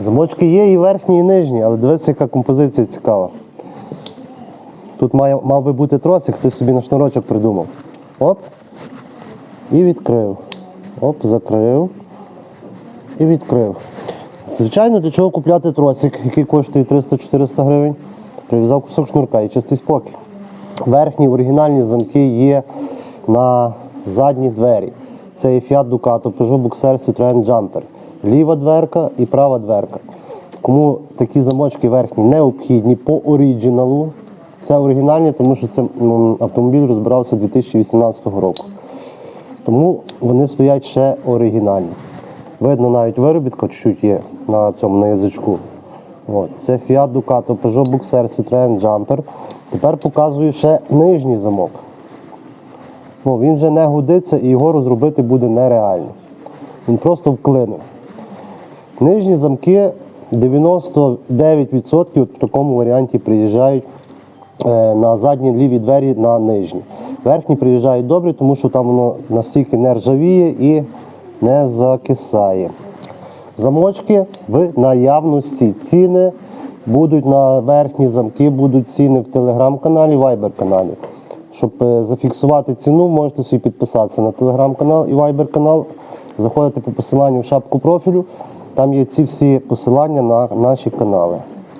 Замочки є і верхні, і нижні, але дивіться, яка композиція цікава. Тут має, мав би бути тросик, хтось собі на шнурочок придумав. Оп. І відкрив. Оп, закрив. І відкрив. Звичайно, для чого купляти тросик, який коштує 300-400 гривень. Прив'язав кусок шнурка і чистий спокій. Верхні оригінальні замки є на задні двері. Це є Fiat Ducato, Peugeot Boxer, Citroen Jumper. Ліва дверка і права дверка. Кому такі замочки верхні необхідні по оригіналу, це оригінальні, тому що це автомобіль розбирався 2018 року. Тому вони стоять ще оригінальні. Видно, навіть виробітка чуть-чуть є на цьому на язичку. От. Це Fiat Ducato, Peugeot Boxer, Citroen Jumper. Тепер показую ще нижній замок. Ну, він вже не годиться і його розробити буде нереально. Він просто вклине. Нижні замки 99% в такому варіанті приїжджають е, на задні ліві двері на нижні. Верхні приїжджають добре, тому що там воно настільки не ржавіє і не закисає. Замочки в наявності. Ціни будуть на верхні замки, будуть ціни в телеграм-каналі, вайбер-каналі. Щоб е, зафіксувати ціну, можете собі підписатися на телеграм-канал і вайбер-канал. Заходите по посиланню в шапку профілю. Там є ці всі посилання на наші канали.